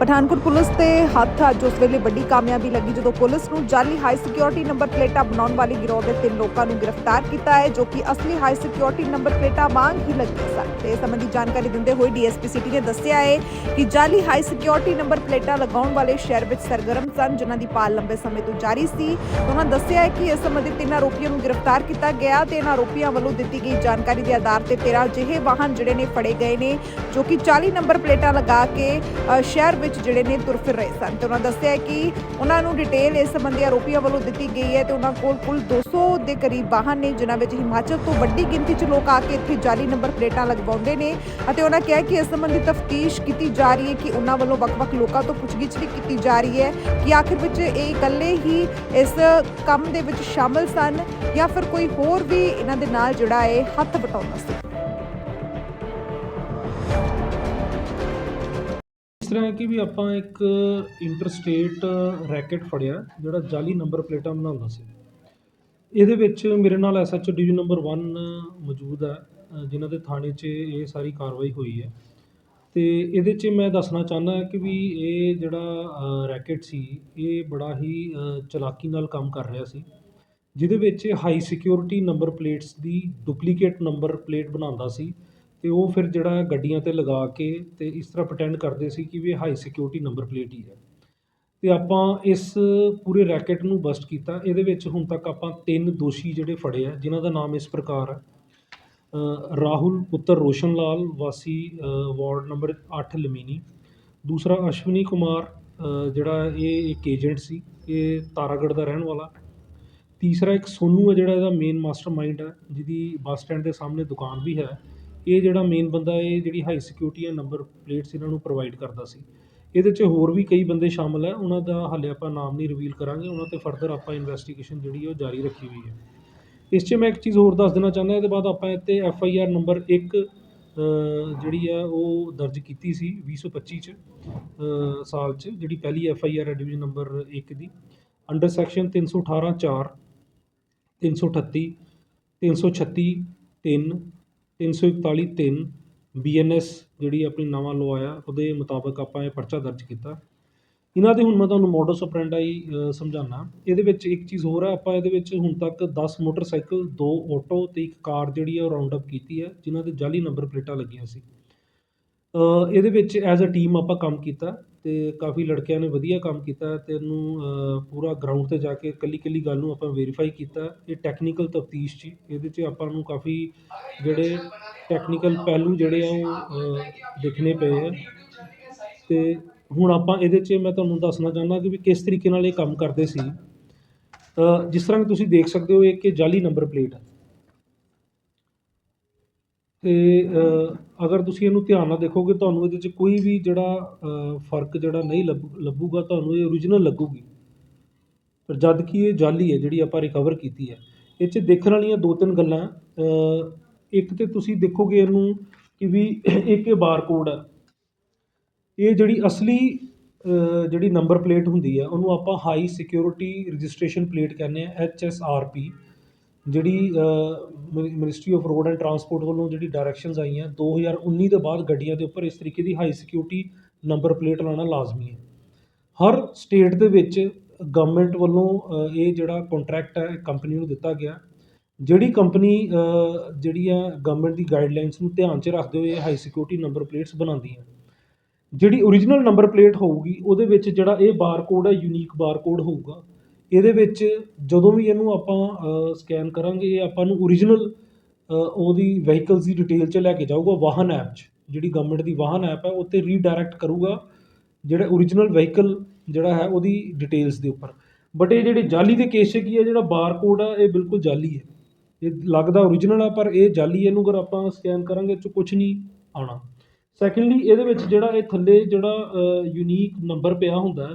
Pathankot police ਦੇ ਹੱਥ ਅੱਜ ਉਸ ਵੇਲੇ ਵੱਡੀ ਕਾਮਯਾਬੀ ਲੱਗੀ ਜਦੋਂ ਪੁਲਿਸ ਨੂੰ ਜਾਲੀ ਹਾਈ ਸਿਕਿਉਰਿਟੀ ਨੰਬਰ ਪਲੇਟਾਂ ਬਣਾਉਣ ਵਾਲੀ ਗਿਰੋਹ ਦੇ ਤਿੰਨ ਲੋਕਾਂ ਨੂੰ ਗ੍ਰਿਫਤਾਰ ਕੀਤਾ ਹੈ ਜੋ ਕਿ ਅਸਲੀ ਹਾਈ ਸਿਕਿਉਰਿਟੀ ਨੰਬਰ ਪਲੇਟਾਂ ਵਾਂਗ ਹੀ ਲੱਗੀਆਂ ਸਨ। ਤੇ ਇਸ ਸੰਬੰਧੀ ਜਾਣਕਾਰੀ ਦਿੰਦੇ ਹੋਏ ਡੀਐਸਪੀ ਸਿਟੀ ਨੇ ਦੱਸਿਆ ਹੈ ਕਿ ਜਾਲੀ ਹਾਈ ਸਿਕਿਉਰਿਟੀ ਨੰਬਰ ਪਲੇਟਾਂ ਲਗਾਉਣ ਵਾਲੇ ਸ਼ਹਿਰ ਵਿੱਚ ਸਰਗਰਮ ਸਨ ਜਿਨ੍ਹਾਂ ਦੀ ਪਾਲ ਲੰਬੇ ਸਮੇਂ ਤੋਂ ਜਾਰੀ ਸੀ। ਉਹਨਾਂ ਦੱਸਿਆ ਹੈ ਕਿ ਇਸ ਸੰਬੰਧੀ ਤਿੰਨ ਆਰੋਪੀਆਂ ਨੂੰ ਗ੍ਰਿਫਤਾਰ ਕੀਤਾ ਗਿਆ ਤੇ ਇਹਨਾਂ ਆਰੋਪੀਆਂ ਵੱਲੋਂ ਦਿੱਤੀ ਗਈ ਜਾਣਕਾਰੀ ਦੇ ਆਧਾਰ ਤੇ 13 ਅਜਿਹੇ ਵਾਹਨ ਜਿਹੜੇ ਨੇ ਫੜੇ ਗਏ ਨੇ ਜੋ ਕਿ 40 ਨੰਬਰ ਪਲੇਟਾਂ ਲਗਾ ਕੇ ਅ, ਸ਼ਹਿਰ ਵਿੱਚ ਜਿਹੜੇ ਨੇ ਤੁਰ ਫਿਰ ਰਹੇ ਸਨ ਤੇ ਉਹਨਾਂ ਦੱਸਿਆ ਕਿ ਉਹਨਾਂ ਨੂੰ ਡਿਟੇਲ ਇਸ ਸੰਬੰਧੀ ਆਰੋਪੀਆਂ ਵੱਲੋਂ ਦਿੱਤੀ ਗਈ ਹੈ ਤੇ ਉਹਨਾਂ ਕੋਲ ਕੁੱਲ 200 ਦੇ ਕਰੀਬ ਵਾਹਨ ਨੇ, ਜਿਨ੍ਹਾਂ ਵਿੱਚ ਹਿਮਾਚਲ ਤੋਂ ਵੱਡੀ ਗਿਣਤੀ 'ਚ ਲੋਕ ਆ ਕੇ ਇੱਥੇ ਜਾਲੀ ਨੰਬਰ ਪਲੇਟਾਂ ਲਗਵਾਉਂਦੇ ਨੇ ਅਤੇ ਉਹਨਾਂ ਕਿਹਾ ਕਿ ਇਸ ਸੰਬੰਧੀ ਤਫਤੀਸ਼ ਕੀਤੀ ਜਾ ਰਹੀ ਹੈ ਕਿ ਉਹਨਾਂ ਵੱਲੋਂ ਵੱਖ-ਵੱਖ ਲੋਕਾਂ ਤੋਂ ਪੁੱਛਗਿੱਛ ਵੀ ਕੀਤੀ ਜਾ ਰਹੀ ਹੈ ਕਿ ਆਖਿਰ ਵਿੱਚ ਇਹ ਇਕੱਲੇ ਹੀ ਇਸ ਕੰਮ ਦੇ ਵਿੱਚ ਸ਼ਾਮਲ ਸਨ ਜਾਂ ਫਿਰ ਕੋਈ ਹੋਰ ਵੀ ਇਹਨਾਂ ਦੇ ਨਾਲ ਜਿਹੜਾ ਹੈ ਹੱਥ ਵਟਾਉਂਦਾ ਸੀ ਇਸ ਤਰ੍ਹਾਂ ਹੈ ਕਿ ਵੀ ਆਪਾਂ ਇੱਕ ਇੰਟਰਸਟੇਟ ਰੈਕਟ ਫੜਿਆ ਜਿਹੜਾ ਜਾਅਲੀ ਨੰਬਰ ਪਲੇਟਾਂ ਬਣਾਉਂਦਾ ਸੀ। ਇਹਦੇ ਵਿੱਚ ਮੇਰੇ ਨਾਲ ਐਸਐਚਓ ਡਿਵੀਜ਼ਨ ਨੰਬਰ 1 ਮੌਜੂਦ ਹੈ ਅ, ਜਿਨ੍ਹਾਂ ਦੇ ਥਾਣੇ 'ਚ ਇਹ ਸਾਰੀ ਕਾਰਵਾਈ ਹੋਈ ਹੈ। ਅਤੇ ਇਹਦੇ 'ਚ ਮੈਂ ਦੱਸਣਾ ਚਾਹੁੰਦਾ ਕਿ ਵੀ ਇਹ ਜਿਹੜਾ ਰੈਕਟ ਸੀ ਇਹ ਬੜਾ ਹੀ ਚਲਾਕੀ ਨਾਲ ਕੰਮ ਕਰ ਰਿਹਾ ਸੀ। ਜਿਹਦੇ ਵਿੱਚ ਹਾਈ ਸਿਕਿਉਰਿਟੀ ਨੰਬਰ ਪਲੇਟਸ ਦੀ ਡੁਪਲੀਕੇਟ ਨੰਬਰ ਪਲੇਟ ਬਣਾਉਂਦਾ ਸੀ। ਅਤੇ ਉਹ ਫਿਰ ਜਿਹੜਾ ਗੱਡੀਆਂ ਤੇ ਲਗਾ ਕੇ ਅਤੇ ਇਸ ਤਰ੍ਹਾਂ ਪ੍ਰਟੈਂਡ ਕਰਦੇ ਸੀ ਕਿ ਵੀ ਹਾਈ ਸਿਕਿਉਰਿਟੀ ਨੰਬਰ ਪਲੇਟ ਹੀ ਹੈ। ਅਤੇ ਆਪਾਂ ਇਸ ਪੂਰੇ ਰੈਕਟ ਨੂੰ ਬਸਟ ਕੀਤਾ। ਇਹਦੇ ਵਿੱਚ ਹੁਣ ਤੱਕ ਆਪਾਂ ਤਿੰਨ ਦੋਸ਼ੀ ਜਿਹੜੇ ਫੜੇ ਆ, ਜਿਨ੍ਹਾਂ ਦਾ ਨਾਮ ਇਸ ਪ੍ਰਕਾਰ ਹੈ ਰਾਹੁਲ, ਪੁੱਤਰ ਰੋਸ਼ਨ ਲਾਲ, ਵਾਸੀ ਵਾਰਡ ਨੰਬਰ ਅੱਠ ਲਮੀਨੀ। ਦੂਸਰਾ ਅਸ਼ਵਨੀ ਕੁਮਾਰ ਜਿਹੜਾ ਇਹ ਇੱਕ ਏਜੰਟ ਸੀ, ਇਹ ਤਾਰਾਗੜ੍ਹ ਦਾ ਰਹਿਣ ਵਾਲਾ। ਤੀਸਰਾ ਇੱਕ ਸੋਨੂੰ ਹੈ ਜਿਹੜਾ ਇਹਦਾ ਮੇਨ ਮਾਸਟਰਮਾਈਂਡ ਹੈ ਜਿਹਦੀ ਬੱਸ ਸਟੈਂਡ ਦੇ ਸਾਹਮਣੇ ਦੁਕਾਨ ਵੀ ਹੈ। ਇਹ ਜਿਹੜਾ ਮੇਨ ਬੰਦਾ ਇਹ ਜਿਹੜੀ ਹਾਈ ਸਿਕਿਉਰਿਟੀ ਆ ਨੰਬਰ ਪਲੇਟਸ ਇਹਨਾਂ ਨੂੰ ਪ੍ਰੋਵਾਈਡ ਕਰਦਾ ਸੀ। ਇਹਦੇ 'ਚ ਹੋਰ ਵੀ ਕਈ ਬੰਦੇ ਸ਼ਾਮਿਲ ਹੈ, ਉਹਨਾਂ ਦਾ ਹਾਲੇ ਆਪਾਂ ਨਾਮ ਨਹੀਂ ਰਿਵੀਲ ਕਰਾਂਗੇ, ਉਹਨਾਂ ਤੇ ਫਰਦਰ ਆਪਾਂ ਇਨਵੈਸਟੀਗੇਸ਼ਨ ਜਿਹੜੀ ਹੈ ਉਹ ਜਾਰੀ ਰੱਖੀ ਹੋਈ ਹੈ। ਇਸ 'ਚ ਮੈਂ ਇੱਕ ਚੀਜ਼ ਹੋਰ ਦੱਸ ਦੇਣਾ ਚਾਹੁੰਦਾ, ਇਹਦੇ ਬਾਅਦ ਆਪਾਂ ਇੱਥੇ ਐਫ ਆਈ ਆਰ ਨੰਬਰ ਇੱਕ ਜਿਹੜੀ ਆ ਉਹ ਦਰਜ ਕੀਤੀ ਸੀ 2025 ਚ ਸਾਲ 'ਚ, ਜਿਹੜੀ ਪਹਿਲੀ ਐਫ ਆਈ ਆਰ ਹੈ ਡਿਵੀਜ਼ਨ ਨੰਬਰ 1 ਦੀ। ਅੰਡਰ ਸੈਕਸ਼ਨ 318 4 338 336 3 341 3 ਬੀਐਨਐਸ ਜਿਹੜੀ ਆਪਣੀ ਨਵਾਂ ਲੋ ਆਇਆ, ਉਹਦੇ ਮੁਤਾਬਕ ਆਪਾਂ ਇਹ ਪਰਚਾ ਦਰਜ ਕੀਤਾ। ਇਹਨਾਂ ਦੇ ਹੁਣ ਮੈਂ ਤੁਹਾਨੂੰ ਮੋਡਸ ਆਪਰੈਂਡਾਈ ਸਮਝਾਉਂਦਾ ਇਹਦੇ ਵਿੱਚ ਇੱਕ ਚੀਜ਼ ਹੋਰ ਹੈ, ਆਪਾਂ ਇਹਦੇ ਵਿੱਚ ਹੁਣ ਤੱਕ ਦਸ ਮੋਟਰਸਾਈਕਲ, ਦੋ ਆਟੋ ਅਤੇ ਇੱਕ ਕਾਰ ਜਿਹੜੀ ਹੈ ਉਹ ਰਾਉਂਡ ਅਪ ਕੀਤੀ ਹੈ, ਜਿਨ੍ਹਾਂ ਦੇ ਜਾਅਲੀ ਨੰਬਰ ਪਲੇਟਾਂ ਲੱਗੀਆਂ ਸੀ। ਇਹਦੇ ਵਿੱਚ ਐਜ਼ ਅ ਟੀਮ ਆਪਾਂ ਕੰਮ ਕੀਤਾ ਅਤੇ ਕਾਫੀ ਲੜਕਿਆਂ ਨੇ ਵਧੀਆ ਕੰਮ ਕੀਤਾ ਅਤੇ ਇਹਨੂੰ ਪੂਰਾ ਗਰਾਊਂਡ ਤੇ ਜਾ ਕੇ ਇਕੱਲੀ ਇਕੱਲੀ ਗੱਲ ਨੂੰ ਆਪਾਂ ਵੈਰੀਫਾਈ ਕੀਤਾ। ਇਹ ਟੈਕਨੀਕਲ ਤਫਤੀਸ਼ 'ਚ ਇਹਦੇ 'ਚ ਆਪਾਂ ਨੂੰ ਕਾਫੀ ਜਿਹੜੇ ਟੈਕਨੀਕਲ ਪਹਿਲੂ ਜਿਹੜੇ ਆ ਉਹ ਦੇਖਣੇ ਪਏ ਆ। ਅਤੇ ਹੁਣ ਆਪਾਂ ਇਹਦੇ 'ਚ ਮੈਂ ਤੁਹਾਨੂੰ ਦੱਸਣਾ ਚਾਹੁੰਦਾ ਕਿ ਵੀ ਕਿਸ ਤਰੀਕੇ ਨਾਲ ਇਹ ਕੰਮ ਕਰਦੇ ਸੀ। ਜਿਸ ਤਰ੍ਹਾਂ ਕਿ ਤੁਸੀਂ ਦੇਖ ਸਕਦੇ ਹੋ, ਇਹ ਕਿ ਜਾਲੀ ਨੰਬਰ ਪਲੇਟ ਹੈ ਤੇ ਅਗਰ ਤੁਸੀਂ ਇਹਨੂੰ ਧਿਆਨ ਨਾਲ ਦੇਖੋਗੇ, ਤੁਹਾਨੂੰ ਇਹਦੇ 'ਚ ਕੋਈ ਵੀ ਜਿਹੜਾ ਫ਼ਰਕ ਜਿਹੜਾ ਨਹੀਂ ਲੱਭ, ਲੱਭੂਗਾ, ਤੁਹਾਨੂੰ ਇਹ ਓਰੀਜਨਲ ਲੱਗੂਗੀ। ਪਰ ਜਦ ਕਿ ਇਹ ਜਾਅਲੀ ਹੈ ਜਿਹੜੀ ਆਪਾਂ ਰਿਕਵਰ ਕੀਤੀ ਹੈ। ਇਹ 'ਚ ਦੇਖਣ ਵਾਲੀਆਂ ਦੋ ਤਿੰਨ ਗੱਲਾਂ ਇੱਕ ਤਾਂ ਤੁਸੀਂ ਦੇਖੋਗੇ ਇਹਨੂੰ ਕਿ ਵੀ ਇੱਕ ਇਹ ਬਾਰਕੋਡ ਹੈ। ਇਹ ਜਿਹੜੀ ਅਸਲੀ ਜਿਹੜੀ ਨੰਬਰ ਪਲੇਟ ਹੁੰਦੀ ਹੈ, ਉਹਨੂੰ ਆਪਾਂ ਹਾਈ ਸਿਕਿਉਰਿਟੀ ਰਜਿਸਟ੍ਰੇਸ਼ਨ ਪਲੇਟ ਕਹਿੰਦੇ ਆ ਐਚ ਐਸ ਆਰ ਪੀ ਜਿਹੜੀ ministry of road and transport ਵੱਲੋਂ ਜਿਹੜੀ ਡਾਇਰੈਕਸ਼ਨਸ ਆਈਆਂ 2019 ਦੇ ਬਾਅਦ ਗੱਡੀਆਂ ਦੇ ਉੱਪਰ ਇਸ ਤਰੀਕੇ ਦੀ ਹਾਈ ਸਿਕਿਉਰਿਟੀ ਨੰਬਰ ਪਲੇਟ ਲਾਉਣਾ ਲਾਜ਼ਮੀ ਹੈ। ਹਰ ਸਟੇਟ ਦੇ ਵਿੱਚ ਗਵਰਨਮੈਂਟ ਵੱਲੋਂ ਇਹ ਜਿਹੜਾ ਕੰਟਰੈਕਟ ਹੈ ਕੰਪਨੀ ਨੂੰ ਦਿੱਤਾ ਗਿਆ। ਜਿਹੜੀ ਕੰਪਨੀ ਜਿਹੜੀ ਹੈ ਗਵਰਨਮੈਂਟ ਦੀ ਗਾਈਡਲਾਈਨਸ ਨੂੰ ਧਿਆਨ 'ਚ ਰੱਖਦੇ ਹੋਏ ਹਾਈ ਸਿਕਿਉਰਿਟੀ ਨੰਬਰ ਪਲੇਟਸ ਬਣਾਉਂਦੀ ਹੈ। ਜਿਹੜੀ ਓਰੀਜਨਲ ਨੰਬਰ ਪਲੇਟ ਹੋਊਗੀ, ਉਹਦੇ ਵਿੱਚ ਜਿਹੜਾ ਇਹ ਬਾਰਕੋਡ ਹੈ ਯੂਨੀਕ ਬਾਰਕੋਡ ਹੋਊਗਾ ਇਹਦੇ ਵਿੱਚ ਜਦੋਂ ਵੀ ਇਹਨੂੰ ਆਪਾਂ ਸਕੈਨ ਕਰਾਂਗੇ, ਇਹ ਆਪਾਂ ਨੂੰ ਓਰੀਜਨਲ ਉਹਦੀ ਵਹੀਕਲਸ ਦੀ ਡਿਟੇਲ 'ਚ ਲੈ ਕੇ ਜਾਊਗਾ, ਵਾਹਨ ਐਪ 'ਚ। ਜਿਹੜੀ ਗਵਰਨਮੈਂਟ ਦੀ ਵਾਹਨ ਐਪ ਹੈ ਉਹ 'ਤੇ ਰੀਡਾਇਰੈਕਟ ਕਰੂਗਾ ਜਿਹੜਾ ਓਰੀਜਨਲ ਵਹੀਕਲ ਜਿਹੜਾ ਹੈ, ਉਹਦੀ ਡਿਟੇਲਸ ਦੇ ਉੱਪਰ। ਬਟ ਇਹ ਜਿਹੜੇ ਜਾਲੀ ਦੇ ਕੇਸ 'ਚ ਕੀ ਹੈ ਜਿਹੜਾ ਬਾਰਕੋਡ ਆ, ਇਹ ਬਿਲਕੁਲ ਜਾਅਲੀ ਹੈ। ਇਹ ਲੱਗਦਾ ਓਰੀਜਨਲ ਆ, ਪਰ ਇਹ ਜਾਲੀ ਇਹਨੂੰ ਅਗਰ ਆਪਾਂ ਸਕੈਨ ਕਰਾਂਗੇ, ਇਹ 'ਚ ਕੁਝ ਨਹੀਂ ਆਉਣਾ। ਸੈਕੰਡਲੀ ਇਹਦੇ ਵਿੱਚ ਜਿਹੜਾ ਇਹ ਥੱਲੇ ਜਿਹੜਾ ਯੂਨੀਕ ਨੰਬਰ ਪਿਆ ਹੁੰਦਾ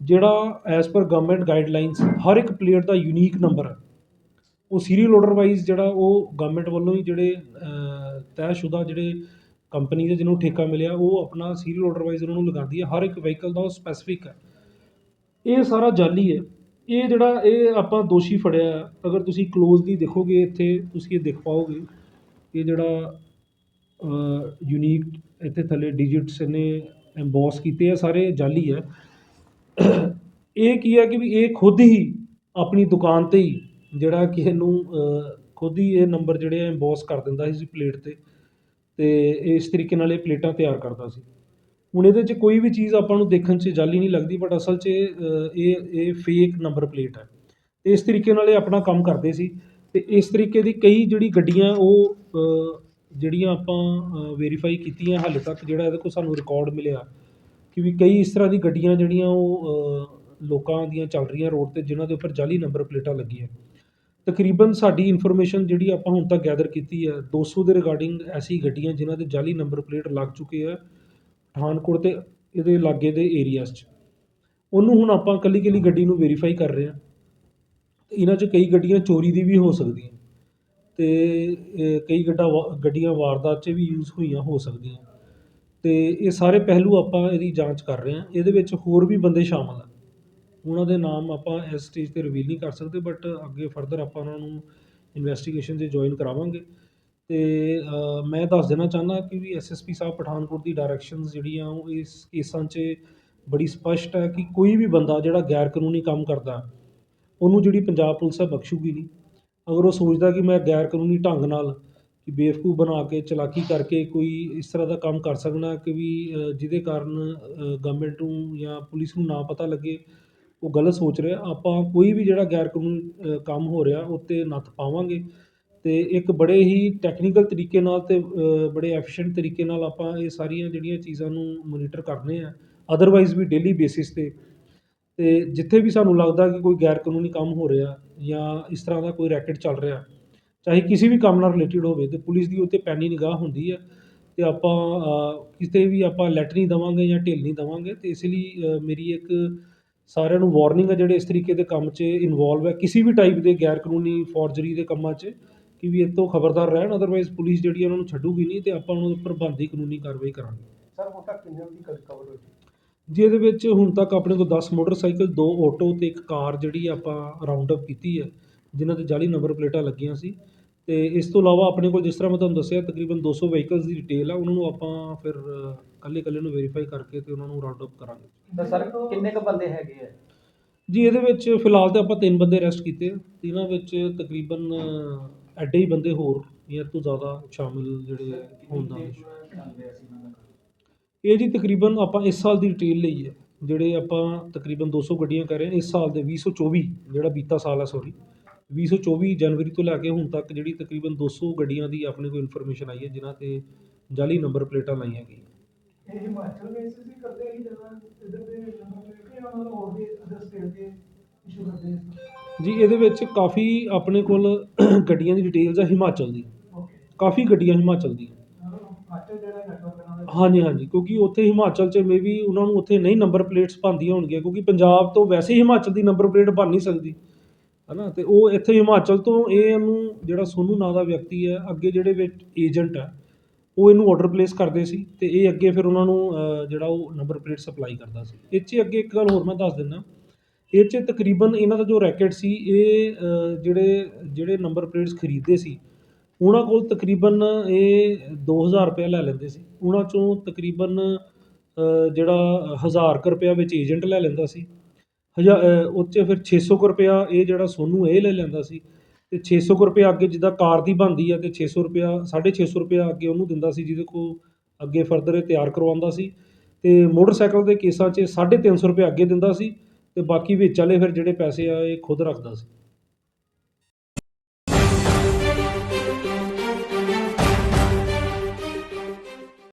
ਜਿਹੜਾ ਐਜ਼ ਪਰ ਗਵਰਮੈਂਟ ਗਾਈਡਲਾਈਨਸ ਹਰ ਇੱਕ ਪਲੇਅਰ ਦਾ ਯੂਨੀਕ ਨੰਬਰ ਹੈ। ਉਹ ਸੀਰੀਅਲ ਆਰਡਰ ਵਾਈਜ਼ ਜਿਹੜਾ ਉਹ ਗਵਰਮੈਂਟ ਵੱਲੋਂ ਹੀ ਜਿਹੜੇ ਤੈਅਸ਼ੁਦਾ ਜਿਹੜੇ ਕੰਪਨੀ ਦੇ ਜਿਹਨੂੰ ਠੇਕਾ ਮਿਲਿਆ ਉਹ ਆਪਣਾ ਸੀਰੀਅਲ ਆਰਡਰ ਵਾਈਜ਼ ਉਹਨਾਂ ਨੂੰ ਲਗਾਉਂਦੀ ਹੈ। ਹਰ ਇੱਕ ਵਹੀਕਲ ਦਾ ਉਹ ਸਪੈਸੀਫਿਕ ਹੈ। ਇਹ ਸਾਰਾ ਜਾਲੀ ਹੈ। ਇਹ ਜਿਹੜਾ ਇਹ ਆਪਾਂ ਦੋਸ਼ੀ ਫੜਿਆ ਹੈ, ਅਗਰ ਤੁਸੀਂ ਕਲੋਜ਼ਲੀ ਦੇਖੋਗੇ ਇੱਥੇ ਤੁਸੀਂ ਇਹ ਦੇਖ ਪਾਓਗੇ। ਇਹ ਜਿਹੜਾ ਯੂਨੀਕ ਇੱਥੇ ਥੱਲੇ ਡਿਜਿਟਸ ਇਹਨੇ ਐਮਬੋਸ ਕੀਤੇ ਆ ਸਾਰੇ ਜਾਲੀ ਹੈ। ਇਹ ਕੀ ਹੈ ਕਿ ਵੀ ਇਹ ਖੁਦ ਹੀ ਆਪਣੀ ਦੁਕਾਨ ਤੇ ਹੀ ਜਿਹੜਾ ਕਿ ਇਹਨੂੰ ਖੁਦ ਹੀ ਇਹ ਨੰਬਰ ਜਿਹੜੇ ਆ ਇੰਬੋਸ ਕਰ ਦਿੰਦਾ ਸੀ ਪਲੇਟ ਤੇ ਅਤੇ ਇਸ ਤਰੀਕੇ ਨਾਲ ਇਹ ਪਲੇਟਾਂ ਤਿਆਰ ਕਰਦਾ ਸੀ। ਹੁਣ ਇਹਦੇ 'ਚ ਕੋਈ ਵੀ ਚੀਜ਼ ਆਪਾਂ ਨੂੰ ਦੇਖਣ 'ਚ ਜਾਲੀ ਨਹੀਂ ਲੱਗਦੀ ਬਟ ਅਸਲ 'ਚ ਇਹ ਇਹ ਫੇਕ ਨੰਬਰ ਪਲੇਟ ਹੈ। ਤੇ ਇਸ ਤਰੀਕੇ ਨਾਲ ਇਹ ਆਪਣਾ ਕੰਮ ਕਰਦੇ ਸੀ। ਅਤੇ ਇਸ ਤਰੀਕੇ ਦੀ ਕਈ ਜਿਹੜੀ ਗੱਡੀਆਂ ਉਹ ਜਿਹੜੀਆਂ ਆਪਾਂ ਵੈਰੀਫਾਈ ਕੀਤੀਆਂ ਹਾਲੇ ਤੱਕ ਜਿਹੜਾ ਇਹਦੇ ਕੋਲ ਸਾਨੂੰ ਰਿਕਾਰਡ ਮਿਲਿਆ ਕਿਉਂਕਿ ਕਈ ਇਸ ਤਰ੍ਹਾਂ ਦੀ ਗੱਡੀਆਂ ਜਿਹੜੀਆਂ ਉਹ ਲੋਕਾਂ ਦੀਆਂ ਚੱਲ ਰਹੀਆਂ ਰੋਡ ਤੇ, ਜਿਨ੍ਹਾਂ ਦੇ ਉੱਪਰ ਜਾਅਲੀ ਨੰਬਰ ਪਲੇਟਾਂ ਲੱਗੀਆਂ। ਤਕਰੀਬਨ ਸਾਡੀ ਇਨਫੋਰਮੇਸ਼ਨ ਜਿਹੜੀ ਆਪਾਂ ਹੁਣ ਤੱਕ ਗੈਦਰ ਕੀਤੀ ਹੈ, ਦੋ ਸੌ ਦੇ ਰਿਗਾਰਡਿੰਗ ਐਸੀ ਗੱਡੀਆਂ ਜਿਨ੍ਹਾਂ ਦੇ ਜਾਅਲੀ ਨੰਬਰ ਪਲੇਟ ਲੱਗ ਚੁੱਕੇ ਆ, ਪਠਾਨਕੋਟ ਅਤੇ ਇਹਦੇ ਲਾਗੇ ਦੇ ਏਰੀਆਜ਼ 'ਚ। ਉਹਨੂੰ ਹੁਣ ਆਪਾਂ ਇਕੱਲੀ ਇਕੱਲੀ ਗੱਡੀ ਨੂੰ ਵੈਰੀਫਾਈ ਕਰ ਰਹੇ ਹਾਂ। ਅਤੇ ਇਹਨਾਂ 'ਚ ਕਈ ਗੱਡੀਆਂ ਚੋਰੀ ਦੀ ਵੀ ਹੋ ਸਕਦੀਆਂ। ਅਤੇ ਕਈ ਗੱਡਾ ਵਾ- ਗੱਡੀਆਂ ਵਾਰਦਾਤ 'ਚ ਵੀ ਯੂਜ਼ ਹੋਈਆਂ ਹੋ ਸਕਦੀਆਂ। ਅਤੇ ਇਹ ਸਾਰੇ ਪਹਿਲੂ ਆਪਾਂ ਇਹਦੀ ਜਾਂਚ ਕਰ ਰਹੇ ਹਾਂ। ਇਹਦੇ ਵਿੱਚ ਹੋਰ ਵੀ ਬੰਦੇ ਸ਼ਾਮਿਲ ਆ ਉਹਨਾਂ ਦੇ ਨਾਮ ਆਪਾਂ ਇਸ ਸਟੇਜ ਤੇ ਰਿਵੀਲ ਨਹੀਂ ਕਰ ਸਕਦੇ ਬਟ ਅੱਗੇ ਫਰਦਰ ਆਪਾਂ ਉਹਨਾਂ ਨੂੰ ਇਨਵੈਸਟੀਗੇਸ਼ਨ 'ਚ ਜੁਆਇਨ ਕਰਾਵਾਂਗੇ। ਅਤੇ ਮੈਂ ਦੱਸ ਦੇਣਾ ਚਾਹੁੰਦਾ ਕਿ ਵੀ ਐਸਐਸਪੀ ਸਾਹਿਬ ਪਠਾਨਕੋਟ ਦੀ ਡਾਇਰੈਕਸ਼ਨਸ ਜਿਹੜੀਆਂ ਉਹ ਇਸ ਕੇਸਾਂ 'ਚ ਬੜੀ ਸਪਸ਼ਟ ਹੈ ਕਿ ਕੋਈ ਵੀ ਬੰਦਾ ਜਿਹੜਾ ਗੈਰ ਕਾਨੂੰਨੀ ਕੰਮ ਕਰਦਾ, ਉਹਨੂੰ ਜਿਹੜੀ ਪੰਜਾਬ ਪੁਲਿਸ ਹੈ ਬਖਸ਼ੂਗੀ ਨਹੀਂ। ਅਗਰ ਉਹ ਸੋਚਦਾ ਕਿ ਮੈਂ ਗੈਰ ਕਾਨੂੰਨੀ ਢੰਗ ਨਾਲ ਕਿ ਬੇਵਕੂਫ ਬਣਾ ਕੇ, ਚਲਾਕੀ ਕਰਕੇ ਕੋਈ ਇਸ ਤਰ੍ਹਾਂ ਦਾ ਕੰਮ ਕਰ ਸਕਣਾ ਕਿ ਵੀ ਜਿਹਦੇ ਕਾਰਨ ਗਵਰਨਮੈਂਟ ਨੂੰ ਜਾਂ ਪੁਲਿਸ ਨੂੰ ਨਾ ਪਤਾ ਲੱਗੇ, ਉਹ ਗਲਤ ਸੋਚ ਰਿਹਾ। ਆਪਾਂ ਕੋਈ ਵੀ ਜਿਹੜਾ ਗੈਰ ਕਾਨੂੰਨੀ ਕੰਮ ਹੋ ਰਿਹਾ, ਉਹ 'ਤੇ ਨੱਥ ਪਾਵਾਂਗੇ। ਅਤੇ ਇੱਕ ਬੜੇ ਹੀ ਟੈਕਨੀਕਲ ਤਰੀਕੇ ਨਾਲ ਅਤੇ ਬੜੇ ਐਫੀਸ਼ੈਂਟ ਤਰੀਕੇ ਨਾਲ ਆਪਾਂ ਇਹ ਸਾਰੀਆਂ ਜਿਹੜੀਆਂ ਚੀਜ਼ਾਂ ਨੂੰ ਮੋਨੀਟਰ ਕਰਨੇ ਆ ਅਦਰਵਾਈਜ਼ ਵੀ ਡੇਲੀ ਬੇਸਿਸ ਤੇ। ਅਤੇ ਜਿੱਥੇ ਵੀ ਸਾਨੂੰ ਲੱਗਦਾ ਕਿ ਕੋਈ ਗੈਰ ਕਾਨੂੰਨੀ ਕੰਮ ਹੋ ਰਿਹਾ ਜਾਂ ਇਸ ਤਰ੍ਹਾਂ ਦਾ ਕੋਈ ਰੈਕਟ ਚੱਲ ਰਿਹਾ ਚਾਹੇ ਕਿਸੇ ਵੀ ਕੰਮ ਨਾਲ ਰਿਲੇਟਡ ਹੋਵੇ ਤੇ ਪੁਲਿਸ ਦੀ ਉੱਤੇ ਪੈਣੀ ਨਿਗਾਹ ਹੁੰਦੀ ਹੈ ਤੇ ਆਪਾਂ ਕਿਤੇ ਵੀ ਆਪਾਂ ਲੈਟ ਨਹੀਂ ਦੇਵਾਂਗੇ ਜਾਂ ਢਿੱਲ ਨਹੀਂ ਦੇਵਾਂਗੇ ਤੇ ਇਸ ਲਈ ਮੇਰੀ ਇੱਕ ਸਾਰਿਆਂ ਨੂੰ ਵਾਰਨਿੰਗ ਹੈ ਜਿਹੜੇ ਇਸ ਤਰੀਕੇ ਦੇ ਕੰਮ 'ਚ ਇਨਵੋਲਵ ਹੈ ਕਿਸੇ ਵੀ ਟਾਈਪ ਦੇ ਗੈਰ ਕਾਨੂੰਨੀ ਫੋਰਜਰੀ ਦੇ ਕੰਮਾਂ 'ਚ ਕਿ ਵੀ ਇਹ ਤੋਂ ਖਬਰਦਾਰ ਰਹਿਣ ਅਦਰਵਾਈਜ਼ ਪੁਲਿਸ ਜਿਹੜੀ ਉਹਨਾਂ ਨੂੰ ਛੱਡੂਗੀ ਨਹੀਂ ਤੇ ਆਪਾਂ ਉਹਨਾਂ ਦੇ ਉੱਪਰ ਬਣਦੀ ਕਾਨੂੰਨੀ ਕਾਰਵਾਈ ਕਰਾਂਗੇ। ਸਰ ਹੁਣ ਤੱਕ ਕਿੰਨੇ ਦੀ ਕਵਰ ਹੋਈ? ਜੀ ਇਹਦੇ ਵਿੱਚ ਹੁਣ ਤੱਕ ਆਪਣੇ ਕੋਲ 10 ਮੋਟਰਸਾਈਕਲ ਦੋ ਆਟੋ ਤੇ ਇੱਕ ਕਾਰ ਜਿਹੜੀ ਆਪਾਂ ਰਾਉਂਡ ਅਪ ਕੀਤੀ ਹੈ ਜਿਨ੍ਹਾਂ ਤੇ ਜਾਲੀ ਨੰਬਰ ਪਲੇਟਾਂ ਲੱਗੀਆਂ ਸੀ। ਤੇ ਇਸ ਤੋਂ ਇਲਾਵਾ ਆਪਣੇ ਕੋਲ ਜਿਸ ਤਰ੍ਹਾਂ ਮੈਂ ਤੁਹਾਨੂੰ ਦੱਸਿਆ ਤਕਰੀਬਨ 200 ਵਹੀਕਲਸ ਦੀ ਡਿਟੇਲ ਆ ਉਹਨਾਂ ਨੂੰ ਆਪਾਂ ਫਿਰ ਕੱਲੇ ਕੱਲੇ ਨੂੰ ਵੈਰੀਫਾਈ ਕਰਕੇ ਤੇ ਉਹਨਾਂ ਨੂੰ ਰਾਉਂਡ ਅਪ ਕਰਾਂਗੇ। ਤਾਂ ਸਰ ਕਿੰਨੇ ਕ ਬੰਦੇ ਹੈਗੇ ਆ? ਜੀ ਇਹਦੇ ਵਿੱਚ ਫਿਲਹਾਲ ਤੇ ਆਪਾਂ ਤਿੰਨ ਬੰਦੇ ਅਰੈਸਟ ਕੀਤੇ ਆ। ਤਿੰਨਾਂ ਵਿੱਚ ਤਕਰੀਬਨ ਐਡੇ ਹੀ ਬੰਦੇ ਹੋਰ ਜਾਂ ਇਹ ਤੋਂ ਜ਼ਿਆਦਾ ਸ਼ਾਮਿਲ ਜਿਹੜੇ ਹੋਣ ਦਾ ਇਹ ਜੀ ਤਕਰੀਬਨ ਆਪਾਂ ਇਸ ਸਾਲ ਦੀ ਡਿਟੇਲ ਲਈ ਹੈ ਜਿਹੜੇ ਆਪਾਂ ਤਕਰੀਬਨ 200 ਗੱਡੀਆਂ ਕਰ ਰਹੇ ਹਾਂ ਇਸ ਸਾਲ ਦੇ 2024 ਜਿਹੜਾ ਬੀਤਾ ਸਾਲ ਹੈ ਸੌਰੀ 2024 ਜਨਵਰੀ ਤੋਂ ਲੈ ਕੇ ਹੁਣ ਤੱਕ ਜਿਹੜੀ ਤਕਰੀਬਨ 200 ਗੱਡੀਆਂ ਦੀ ਆਪਣੇ ਕੋਲ ਇਨਫੋਰਮੇਸ਼ਨ ਆਈ ਹੈ ਜਿਨ੍ਹਾਂ ਤੇ ਜਾਲੀ ਨੰਬਰ ਪਲੇਟਾਂ ਲਾਈਆਂ ਗਈਆਂ। ਇਹ ਹਿਮਾਚਲ ਬੇਸਿਸ ਹੀ ਕਰਦੇ ਆ ਕਿ ਜਦੋਂ ਇਧਰ ਦੇ ਨੰਬਰ ਪਲੇਟ ਜਾਂ ਮਤਲਬ ਹੋਰ ਵੀ ਅਦਰ ਸਟੇਟ ਦੇ ਇਸ਼ੂ ਕਰਦੇ ਆ। ਜੀ ਇਹਦੇ ਵਿੱਚ ਕਾਫੀ ਆਪਣੇ ਕੋਲ ਗੱਡੀਆਂ ਦੀ ਡਿਟੇਲਸ ਹੈ ਹਿਮਾਚਲ ਦੀ। ਕਾਫੀ ਗੱਡੀਆਂ ਹਿਮਾਚਲ ਦੀਆਂ। ਜਿਹੜਾ ਦਾ ਹਾਂਜੀ ਹਾਂਜੀ ਕਿਉਂਕਿ ਉੱਥੇ ਹਿਮਾਚਲ 'ਚ ਮੇਬੀ ਉਹਨਾਂ ਨੂੰ ਉੱਥੇ ਨਹੀਂ ਨੰਬਰ ਪਲੇਟਸ ਬਣਦੀਆਂ ਹੋਣਗੀਆਂ ਕਿਉਂਕਿ ਪੰਜਾਬ ਤੋਂ ਵੈਸੇ ਹੀ ਹਿਮਾਚਲ ਦੀ ਨੰਬਰ ਪਲੇਟ ਬਣ ਨਹੀਂ ਸਕਦੀ। ਹੈ ਨਾ ਅਤੇ ਉਹ ਇੱਥੇ ਹਿਮਾਚਲ ਤੋਂ ਇਹ ਇਹਨੂੰ ਜਿਹੜਾ ਸੋਨੂੰ ਨਾਂ ਦਾ ਵਿਅਕਤੀ ਹੈ, ਅੱਗੇ ਜਿਹੜੇ ਵਿੱਚ ਏਜੰਟ ਹੈ ਉਹ ਇਹਨੂੰ ਔਡਰ ਪਲੇਸ ਕਰਦੇ ਸੀ ਅਤੇ ਇਹ ਅੱਗੇ ਫਿਰ ਉਹਨਾਂ ਨੂੰ ਜਿਹੜਾ ਉਹ ਨੰਬਰ ਪਲੇਟ ਸਪਲਾਈ ਕਰਦਾ ਸੀ। ਇਹ 'ਚ ਅੱਗੇ ਇੱਕ ਗੱਲ ਹੋਰ ਮੈਂ ਦੱਸ ਦਿੰਦਾ। ਇਹ 'ਚ ਤਕਰੀਬਨ ਇਹਨਾਂ ਦਾ ਜੋ ਰੈਕਟ ਸੀ, ਇਹ ਜਿਹੜੇ ਜਿਹੜੇ ਨੰਬਰ ਪਲੇਟਸ ਖਰੀਦਦੇ ਸੀ, ਉਹਨਾਂ ਕੋਲ ਤਕਰੀਬਨ ਇਹ ਦੋ ਹਜ਼ਾਰ ਰੁਪਇਆ ਲੈ ਲੈਂਦੇ ਸੀ। ਉਹਨਾਂ ਚੋਂ ਤਕਰੀਬਨ ਜਿਹੜਾ ਹਜ਼ਾਰ ਕੁ ਰੁਪਇਆ ਵਿੱਚ ਏਜੰਟ ਲੈ ਲੈਂਦਾ ਸੀ। ਹਜ਼ਾ ਉਹ 'ਚ ਫਿਰ ਛੇ ਸੌ ਕੁ ਰੁਪਇਆ ਇਹ ਜਿਹੜਾ ਸੋਨੂੰ ਇਹ ਲੈ ਲੈਂਦਾ ਸੀ ਅਤੇ ਛੇ ਸੌ ਕੁ ਰੁਪਇਆ ਅੱਗੇ ਜਿੱਦਾਂ ਕਾਰ ਦੀ ਬਣਦੀ ਆ ਤੇ 600 ਰੁਪਇਆ 650 ਰੁਪਇਆ ਅੱਗੇ ਉਹਨੂੰ ਦਿੰਦਾ ਸੀ ਜਿਹਦੇ ਕੋਲ ਅੱਗੇ ਫਰਦਰ ਇਹ ਤਿਆਰ ਕਰਵਾਉਂਦਾ ਸੀ ਅਤੇ ਮੋਟਰਸਾਈਕਲ ਦੇ ਕੇਸਾਂ 'ਚ 350 ਰੁਪਇਆ ਅੱਗੇ ਦਿੰਦਾ ਸੀ ਅਤੇ ਬਾਕੀ ਵਿੱਚ ਵਾਲੇ ਫਿਰ ਜਿਹੜੇ ਪੈਸੇ ਆ ਇਹ ਖੁਦ ਰੱਖਦਾ ਸੀ।